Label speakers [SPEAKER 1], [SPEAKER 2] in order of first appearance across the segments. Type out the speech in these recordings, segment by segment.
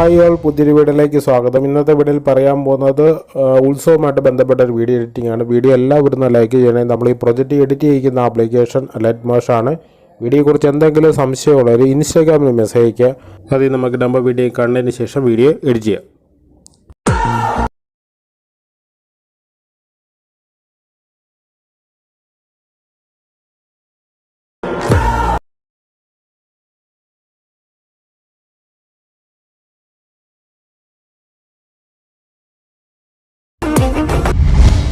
[SPEAKER 1] Hi all പുതിയൊരു വീഡിയോയിലേക്ക് സ്വാഗതം. ഇന്നത്തെ വീഡിയോയിൽ പറയാൻ പോകുന്നത് ഉത്സവമായിട്ട് ബന്ധപ്പെട്ട ഒരു വീഡിയോ എഡിറ്റിംഗ് ആണ്. വീഡിയോ എല്ലാവരും ലൈക്ക് ചെയ്യണേ. നമ്മൾ ഈ പ്രൊജക്റ്റ് എഡിറ്റ് ചെയ്യിക്കുന്ന ആപ്ലിക്കേഷൻ ലൈറ്റ് മോഷാണ് വീഡിയോയെക്കുറിച്ച് എന്തെങ്കിലും സംശയമുള്ളവർ ഇൻസ്റ്റാഗ്രാമിൽ മെസ്സേജ് അയയ്ക്കുക. അതിൽ നമുക്ക് നമ്പർ വീഡിയോ കണ്ടതിന് ശേഷം വീഡിയോ എഡിറ്റ് ചെയ്യാം.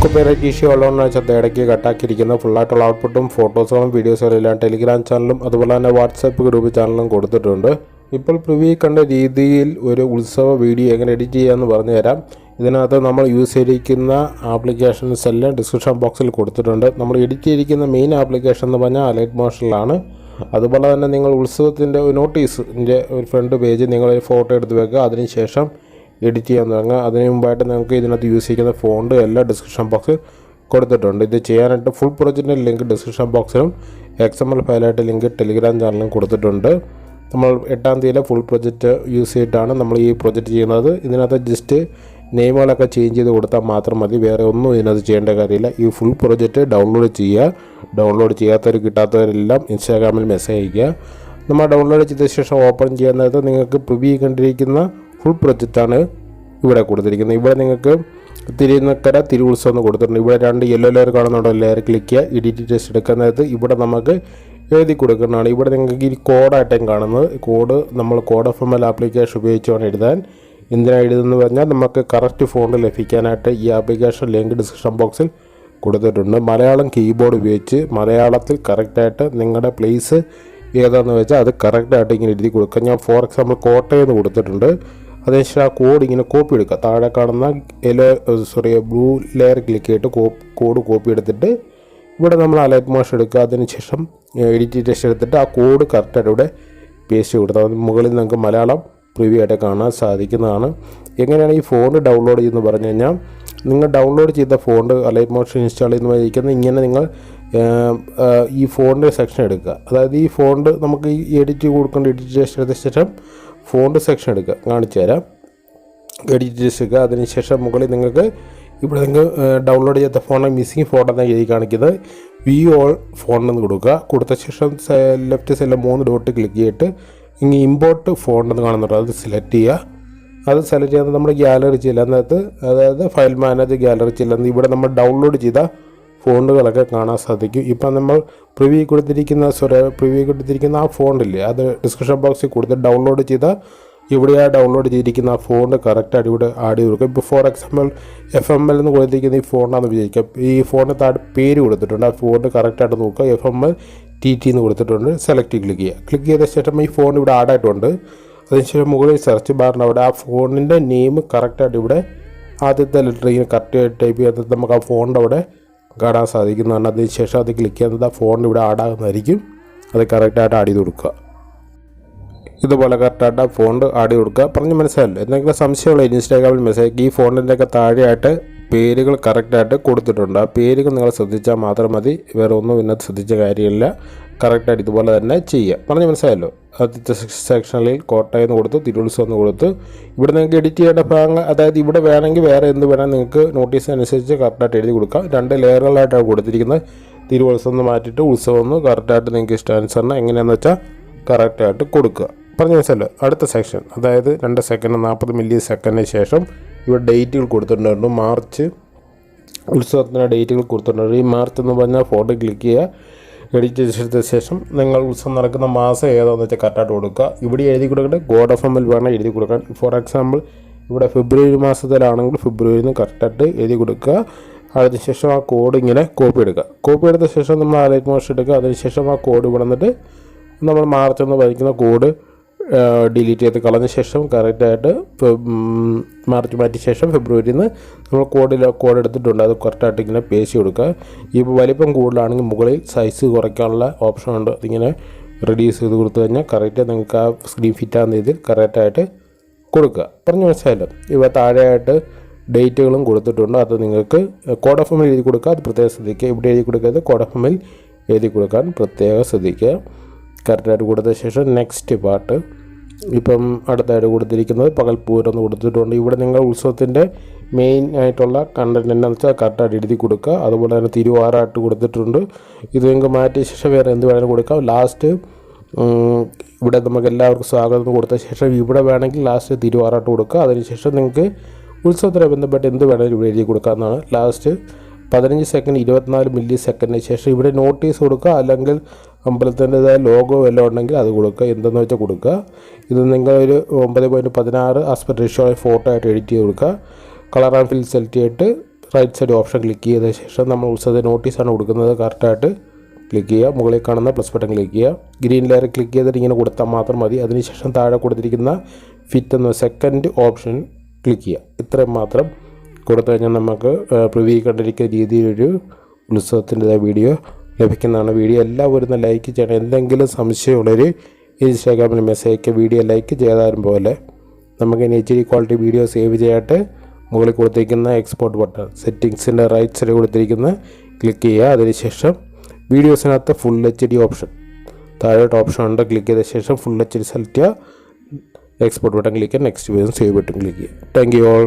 [SPEAKER 1] കോപ്പിറൈറ്റ് ഇഷ്യൂ ഉള്ളതെന്ന് വെച്ചാൽ ഇടയ്ക്ക് കട്ടാക്കിയിരിക്കുന്ന ഫുള്ളായിട്ടുള്ള ഔട്ട്പുട്ടും ഫോട്ടോസുകളും വീഡിയോസുകളും എല്ലാം ടെലിഗ്രാം ചാനലും അതുപോലെ തന്നെ വാട്സാപ്പ് ഗ്രൂപ്പ് ചാനലും കൊടുത്തിട്ടുണ്ട്. ഇപ്പോൾ പ്രിവ്യൂ കണ്ട രീതിയിൽ ഒരു ഉത്സവ വീഡിയോ എങ്ങനെ എഡിറ്റ് ചെയ്യാമെന്ന് പറഞ്ഞു തരാം. ഇതിനകത്ത് നമ്മൾ യൂസ് ചെയ്തിരിക്കുന്ന ആപ്ലിക്കേഷൻസ് എല്ലാം ഡിസ്ക്രിപ്ഷൻ ബോക്സിൽ കൊടുത്തിട്ടുണ്ട്. നമ്മൾ എഡിറ്റ് ചെയ്തിരിക്കുന്ന മെയിൻ ആപ്ലിക്കേഷൻ എന്ന് പറഞ്ഞാൽ അലൈറ്റ് മോഷനിലാണ് അതുപോലെ തന്നെ നിങ്ങൾ ഉത്സവത്തിന്റെ നോട്ടീസിന്റെ ഒരു ഫ്രണ്ട് പേജ് നിങ്ങൾ ഫോട്ടോ എടുത്ത് വെക്കുക. അതിനുശേഷം എഡിറ്റ് ചെയ്യാൻ തുടങ്ങുക അതിന് മുമ്പായിട്ട് നിങ്ങൾക്ക് ഇതിനകത്ത് യൂസ് ചെയ്യുന്ന ഫോണ്ട് എല്ലാം ഡിസ്ക്രിപ്ഷൻ ബോക്സ് കൊടുത്തിട്ടുണ്ട്. ഇത് ചെയ്യാനായിട്ട് ഫുൾ പ്രൊജക്റ്റിന്റെ ലിങ്ക് ഡിസ്ക്രിപ്ഷൻ ബോക്സിലും എക്സ് എം എൽ ഫയലായിട്ട് ലിങ്ക് ടെലിഗ്രാം ചാനലിലും കൊടുത്തിട്ടുണ്ട്. നമ്മൾ എട്ടാം തീയതിയിലെ ഫുൾ പ്രൊജക്റ്റ് യൂസ് ചെയ്തിട്ടാണ് നമ്മൾ ഈ പ്രൊജക്റ്റ് ചെയ്യുന്നത്. ഇതിനകത്ത് ജസ്റ്റ് നെയിമുകളൊക്കെ ചേഞ്ച് ചെയ്ത് കൊടുത്താൽ മാത്രം മതി. വേറെ ഒന്നും ഇതിനകത്ത് ചെയ്യേണ്ട കാര്യമില്ല. ഈ ഫുൾ പ്രൊജക്റ്റ് ഡൗൺലോഡ് ചെയ്യുക. ഡൗൺലോഡ് ചെയ്യാത്തവർ കിട്ടാത്തവരെല്ലാം ഇൻസ്റ്റാഗ്രാമിൽ മെസ്സേജ് അയയ്ക്കുക. നമ്മൾ ഡൗൺലോഡ് ചെയ്ത ശേഷം ഓപ്പൺ ചെയ്യാൻ നേരത്ത് നിങ്ങൾക്ക് പ്രിവ്യൂ കണ്ടിരിക്കുന്ന ഫുൾ പ്രൊജക്റ്റാണ് ഇവിടെ കൊടുത്തിരിക്കുന്നത്. ഇവിടെ നിങ്ങൾക്ക് തിരുനക്കര തിരുവുത്സവം എന്ന് കൊടുത്തിട്ടുണ്ട്. ഇവിടെ രണ്ട് യെല്ലോ ലെയർ കാണുന്നുണ്ടോ. ലെയർ ക്ലിക്ക് ചെയ്യുക എഡിറ്റ് ടെസ്റ്റ് എടുക്കുന്ന നേരത്ത് ഇവിടെ നമുക്ക് എഴുതി കൊടുക്കുന്നതാണ്. ഇവിടെ നിങ്ങൾക്ക് ഈ കോഡായിട്ടും കാണുന്നത്. കോഡ് നമ്മൾ code F M L application ഉപയോഗിച്ചാണ് എഴുതാൻ എന്തിനാണ് എഴുതുന്നത് പറഞ്ഞാൽ നമുക്ക് കറക്റ്റ് ഫോണ്ട് ലഭിക്കാനായിട്ട് ഈ ആപ്ലിക്കേഷൻ ലിങ്ക് ഡിസ്ക്രിപ്ഷൻ ബോക്സിൽ കൊടുത്തിട്ടുണ്ട്. മലയാളം കീബോർഡ് ഉപയോഗിച്ച് മലയാളത്തിൽ കറക്റ്റായിട്ട് നിങ്ങളുടെ പ്ലേസ് ഏതാണെന്ന് വെച്ചാൽ അത് കറക്റ്റായിട്ട് ഇങ്ങനെ എഴുതി കൊടുക്കുക ഞാൻ ഫോർ എക്സാമ്പിൾ കോട്ടയം എന്ന് കൊടുത്തിട്ടുണ്ട്. അതിനുശേഷം ആ കോഡ് ഇങ്ങനെ കോപ്പി എടുക്കുക. താഴെ കാണുന്ന yellow sorry blue layer click ചെയ്തിട്ട് കോഡ് കോപ്പി എടുത്തിട്ട് ഇവിടെ നമ്മൾ അലൈറ്റ് മോഷൻ എടുക്കുക. അതിനുശേഷം എഡിറ്റ് ടെസ്റ്റ് എടുത്തിട്ട് ആ കോഡ് കറക്റ്റായിട്ട് ഇവിടെ പേസ്റ്റ് കൊടുത്താൽ മുകളിൽ നിങ്ങൾക്ക് മലയാളം പ്രിവ്യൂ ആയിട്ട് കാണാൻ സാധിക്കുന്നതാണ്. എങ്ങനെയാണ് ഈ ഫോൺ ഡൗൺലോഡ് ചെയ്യുന്നത് പറഞ്ഞു കഴിഞ്ഞാൽ നിങ്ങൾ ഡൗൺലോഡ് ചെയ്ത ഫോണ്ട് അലൈറ്റ് മോഷൻ ഇൻസ്റ്റാൾ ചെയ്യുന്ന ഇങ്ങനെ നിങ്ങൾ ഈ ഫോണിന്റെ സെക്ഷൻ എടുക്കുക. അതായത് ഈ ഫോണ്ട് നമുക്ക് ഈ എഡിറ്റ് കൊടുക്കേണ്ട എഡിറ്റ് എടുത്ത ശേഷം ഫോണ്ട് സെക്ഷൻ എടുക്കുക. കാണിച്ചു തരാം. എഡിറ്റ് അതിനുശേഷം മുകളിൽ നിങ്ങൾക്ക് ഇവിടെ നിങ്ങൾ ഡൗൺലോഡ് ചെയ്ത ഫോണിൽ മിസ്സിങ് ഫോട്ടോ എന്നാണ് എഴുതി കാണിക്കുന്നത്. വി ഓൾ ഫോൺ എന്ന് കൊടുക്കുക. കൊടുത്ത ശേഷം ലെഫ്റ്റ് സൈഡിൽ മൂന്ന് ഡോട്ട് ക്ലിക്ക് ചെയ്തിട്ട് ഇങ്ങ് ഇമ്പോർട്ട് എന്ന് കാണുന്നുണ്ട്. അത് സെലക്ട് ചെയ്യുക. അത് സെലക്ട് ചെയ്യുന്നത് നമ്മുടെ ഗ്യാലറി ചെല്ലുന്നത് അതായത് ഫയൽ മാനേജർ ഗ്യാലറി ചെല്ലുന്നത്. ഇവിടെ നമ്മൾ ഡൗൺലോഡ് ചെയ്ത ഫോണ്ടുകളൊക്കെ കാണാൻ സാധിക്കും. ഇപ്പം നമ്മൾ പ്രിവ്യൂ കൊടുത്തിരിക്കുന്ന സോറി പ്രിവ്യൂ കൊടുത്തിരിക്കുന്ന ആ ഫോണ്ടില്ലേ അത് ഡിസ്ക്രിപ്ഷൻ ബോക്സിൽ കൊടുത്ത് ഡൗൺലോഡ് ചെയ്ത ഇവിടെയാ ഡൗൺലോഡ് ചെയ്തിരിക്കുന്ന ആ ഫോണ്ട് കറക്റ്റായിട്ട് ഇവിടെ ആഡ് ചെയ്ത് കൊടുക്കും. ഇപ്പോൾ for example F M L എന്ന് കൊടുത്തിരിക്കുന്ന ഈ ഫോണാണെന്ന് വിചാരിക്കാം ഈ ഫോണിന് താഴെ പേര് കൊടുത്തിട്ടുണ്ട്. ആ ഫോണ്ട് കറക്റ്റായിട്ട് നോക്കുക. F M L T T എന്ന് കൊടുത്തിട്ടുണ്ട്. സെലക്ട് ക്ലിക്ക് ചെയ്യുക. ക്ലിക്ക് ചെയ്ത ശേഷം ഈ ഫോൺ ഇവിടെ ആഡ് ആയിട്ടുണ്ട്. അതിനുശേഷം മുകളിൽ സെർച്ച് ബാറിന് അവിടെ ആ ഫോണിന്റെ നെയിം കറക്റ്റായിട്ട് ഇവിടെ ആദ്യത്തെ ലെറ്റർ ഇങ്ങനെ കറക്റ്റ് ടൈപ്പ് ചെയ്തിട്ട് നമുക്ക് ആ ഫോണിന്റെ അവിടെ കാണാൻ സാധിക്കുന്നതാണ് അതിനുശേഷം അത് ക്ലിക്ക് ചെയ്യുന്നത് ആ ഫോണിൽ ഇവിടെ ആഡ് ആകുന്നതായിരിക്കും അത് കറക്റ്റായിട്ട് ആഡ് ചെയ്ത് കൊടുക്കുക. ഇതുപോലെ കറക്റ്റായിട്ട് ഫോണ്ട് ആഡ് ചെയ്ത് കൊടുക്കുക. പറഞ്ഞ് മനസ്സിലായല്ലോ? എന്തെങ്കിലും സംശയമുള്ള ഇൻസ്റ്റാഗ്രാമിൽ മെസ്സേജ് ഈ ഫോണിന്റെയൊക്കെ താഴെയായിട്ട് പേരുകൾ കറക്റ്റായിട്ട് കൊടുത്തിട്ടുണ്ട്. ആ പേരുകൾ നിങ്ങൾ ശ്രദ്ധിച്ചാൽ മാത്രം മതി. വേറെ ഒന്നും ഇതിനകത്ത് ശ്രദ്ധിച്ച കാര്യമില്ല. കറക്റ്റായിട്ട് ഇതുപോലെ തന്നെ ചെയ്യുക. പറഞ്ഞ് മനസ്സിലായല്ലോ? ആദ്യത്തെ സെക്ഷനിൽ കോട്ടയം എന്ന് കൊടുത്ത് തിരുവത്സവം എന്ന് കൊടുത്ത് ഇവിടെ നിങ്ങൾക്ക് എഡിറ്റ് ചെയ്യേണ്ട ഭാഗങ്ങൾ അതായത് ഇവിടെ വേണമെങ്കിൽ വേറെ എന്ത് വേണം നിങ്ങൾക്ക് നോട്ടീസ് അനുസരിച്ച് കറക്റ്റായിട്ട് എഴുതി കൊടുക്കാം. രണ്ട് ലെയറുകളായിട്ടാണ് കൊടുത്തിരിക്കുന്നത്. തിരുവത്സവം എന്ന് മാറ്റിയിട്ട് ഉത്സവം ഒന്ന് കറക്റ്റായിട്ട് നിങ്ങൾക്ക് ഇഷ്ടാനുസരണം എങ്ങനെയാണെന്ന് വെച്ചാൽ കറക്റ്റായിട്ട് കൊടുക്കുക. പറഞ്ഞ മനസ്സിലല്ലോ അടുത്ത സെക്ഷൻ അതായത് രണ്ട് സെക്കൻഡ് നാൽപ്പത് മില്ലി സെക്കൻഡിന് ശേഷം ഇവിടെ ഡേറ്റുകൾ കൊടുത്തിട്ടുണ്ടായിരുന്നു. മാർച്ച് ഉത്സവത്തിന്റെ ഡേറ്റുകൾ കൊടുത്തിട്ടുണ്ട്. ഈ മാർച്ച് എന്ന് പറഞ്ഞാൽ ഫോട്ടോ ക്ലിക്ക് ചെയ്യുക. എഡിറ്റ് ചെയ്ത ശേഷം നിങ്ങൾ ഉത്സവം നടക്കുന്ന മാസം ഏതാണെന്ന് വെച്ചാൽ കറക്റ്റായിട്ട് കൊടുക്കുക. ഇവിടെ എഴുതി കൊടുക്കേണ്ട ഗോഡ് ഓഫ് എമ്മിൽ വേണം എഴുതി കൊടുക്കാൻ. ഫോർ എക്സാമ്പിൾ ഇവിടെ ഫെബ്രുവരി മാസത്തിലാണെങ്കിൽ ഫെബ്രുവരിയിൽ നിന്ന് കറക്റ്റായിട്ട് എഴുതി കൊടുക്കുക. അതിനുശേഷം ആ കോഡ് ഇങ്ങനെ കോപ്പി എടുക്കുക. കോപ്പി എടുത്ത ശേഷം നമ്മൾ അലൈറ്റ് മോഷൻ എടുക്കുക. അതിനുശേഷം ആ കോഡ് ഇവിടെ നിന്നിട്ട് നമ്മൾ മാർച്ച് എന്ന് വരയ്ക്കുന്ന കോഡ് ഡിലീറ്റ് ചെയ്ത് കളഞ്ഞ ശേഷം കറക്റ്റായിട്ട് മാർച്ച് മാറ്റിയ ശേഷം ഫെബ്രുവരിയിൽ നിന്ന് നമ്മൾ കോഡിൽ കോഡ് എടുത്തിട്ടുണ്ട്. അത് കറക്റ്റായിട്ട് ഇങ്ങനെ പേശി കൊടുക്കുക ഇപ്പോൾ വലിപ്പം കൂടുതലാണെങ്കിൽ മുകളിൽ സൈസ് കുറയ്ക്കാനുള്ള ഓപ്ഷൻ ഉണ്ട്. അതിങ്ങനെ റെഡ്യൂസ് ചെയ്ത് കൊടുത്തു കഴിഞ്ഞാൽ കറക്റ്റ് നിങ്ങൾക്ക് ആ സ്ക്രീൻ ഫിറ്റ് ആകുന്ന രീതിയിൽ കറക്റ്റായിട്ട് കൊടുക്കുക. പറഞ്ഞു മനസ്സിലായല്ലോ? ഇവ താഴെയായിട്ട് ഡേറ്റുകളും കൊടുത്തിട്ടുണ്ട്. അത് നിങ്ങൾക്ക് കോഡ് ഓഫ് എമ്മിൽ എഴുതി കൊടുക്കുക. അത് പ്രത്യേകം ശ്രദ്ധിക്കുക. ഇവിടെ എഴുതി കൊടുക്കരുത്? കോഡ് ഓഫ് എമ്മിൽ എഴുതി കൊടുക്കാൻ പ്രത്യേകം ശ്രദ്ധിക്കുക. കറക്റ്റായിട്ട് കൊടുത്ത ശേഷം നെക്സ്റ്റ് പാർട്ട് ഇപ്പം അടുത്തായിട്ട് കൊടുത്തിരിക്കുന്നത് പകൽപ്പൂരം എന്ന് കൊടുത്തിട്ടുണ്ട്. ഇവിടെ നിങ്ങൾ ഉത്സവത്തിന്റെ മെയിൻ ആയിട്ടുള്ള കണ്ടന്റ് എന്താണെന്ന് വെച്ചാൽ കറക്റ്റായിട്ട് എഴുതി കൊടുക്കുക. അതുപോലെ തന്നെ തിരുവാറായിട്ട് കൊടുത്തിട്ടുണ്ട്. ഇത് നിങ്ങൾക്ക് മാറ്റിയ ശേഷം വേറെ എന്ത് വേണമെങ്കിലും കൊടുക്കാം. ലാസ്റ്റ് ഇവിടെ നമുക്ക് എല്ലാവർക്കും സ്വാഗതം കൊടുത്ത ശേഷം ഇവിടെ വേണമെങ്കിൽ ലാസ്റ്റ് തിരുവാറായിട്ട് കൊടുക്കുക. അതിനുശേഷം നിങ്ങൾക്ക് ഉത്സവത്തിനെ ബന്ധപ്പെട്ട് എന്ത് വേണമെങ്കിലും ഇവിടെ എഴുതി കൊടുക്കാമെന്നാണ് ലാസ്റ്റ് പതിനഞ്ച് സെക്കൻഡ് ഇരുപത്തിനാല് മില്ലി സെക്കൻഡിന് ശേഷം ഇവിടെ നോട്ടീസ് കൊടുക്കുക. അല്ലെങ്കിൽ അമ്പലത്തിന്റെതായ ലോഗോ വല്ലതും ഉണ്ടെങ്കിൽ അത് കൊടുക്കുക. എന്തെന്ന് വെച്ചാൽ കൊടുക്കുക. ഇത് നിങ്ങളൊരു ഒമ്പത് പോയിന്റ് പതിനാറ് ആസ്പെക്ട് റേഷ്യോ ഫോട്ടോ ആയിട്ട് എഡിറ്റ് ചെയ്ത് കൊടുക്കുക. കളർ ആൻഡ് ഫിൽ സെലക്ട് ചെയ്തിട്ട് റൈറ്റ് സൈഡ് ഓപ്ഷൻ ക്ലിക്ക് ചെയ്ത ശേഷം നമ്മൾ ഉത്സവത്തെ നോട്ടീസാണ് കൊടുക്കുന്നത്. കറക്റ്റായിട്ട് ക്ലിക്ക് ചെയ്യുക. മുകളിൽ കാണുന്ന പ്ലസ് ബട്ടൺ ക്ലിക്ക് ചെയ്യുക. ഗ്രീൻ ലെയർ ക്ലിക്ക് ചെയ്തിട്ട് ഇങ്ങനെ കൊടുത്താൽ മാത്രം മതി. അതിനുശേഷം താഴെ കൊടുത്തിരിക്കുന്ന ഫിറ്റ് എന്ന സെക്കൻഡ് ഓപ്ഷൻ ക്ലിക്ക് ചെയ്യുക. ഇത്രയും മാത്രം. കൊടുത്തു കഴിഞ്ഞാൽ നമുക്ക് പ്രിവ്യൂ കണ്ടിരിക്കുന്ന രീതിയിലൊരു ഉത്സവത്തിന്റെതായ വീഡിയോ ലഭിക്കുന്നതാണ്. വീഡിയോ എല്ലാവരും ലൈക്ക് ചെയ്യണം. എന്തെങ്കിലും സംശയമുള്ളൊരു ഇൻസ്റ്റാഗ്രാമിൽ മെസ്സേജ് അയക്കുക. വീഡിയോ ലൈക്ക് ചെയ്താലും പോലെ നമുക്ക് H D quality video save ചെയ്യാനായിട്ട് മുകളിൽ കൊടുത്തിരിക്കുന്ന എക്സ്പോർട്ട് ബട്ടൺ സെറ്റിങ്സിന്റെ റൈറ്റ് സൈഡ് കൊടുത്തിരിക്കുന്ന ക്ലിക്ക് ചെയ്യുക. അതിനുശേഷം വീഡിയോസിനകത്ത് ഫുൾ എച്ച് ഡി ഓപ്ഷൻ താഴോട്ട് ഓപ്ഷൻ ഉണ്ട്. ക്ലിക്ക് ചെയ്ത ശേഷം ഫുൾ എച്ച് ഡി സെലക്ട് ചെയ്യുക. എക്സ്പോർട്ട് ബട്ടൺ ക്ലിക്ക് ചെയ്യുക. Next video save button click ചെയ്യുക. Thank you all